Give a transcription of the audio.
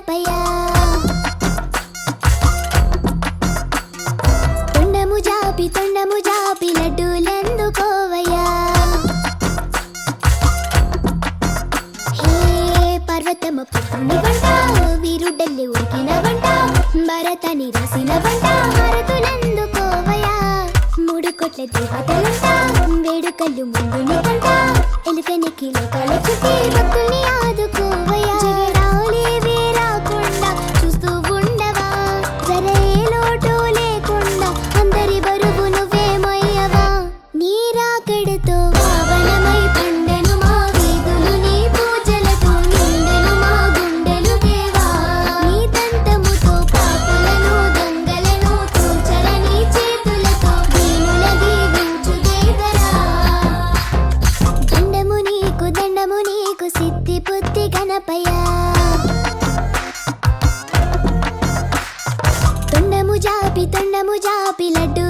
తపయా తొండము జాపి తొండము జాపి లడ్డూలెందుకోవయ్యా హే పర్వతము పుట్టిన వంట వీరుడల్లి ఉడికిన వంట భరతని రాసిన వంట హారతులందుకోవయా మూడు కొట్ల దేవతలంట వేడుకలు ముందు నికంట ఎలుకనికి లోకాల చుట్టి బుద్ధి తొండము జాపి తొండము జాపి లడ్డు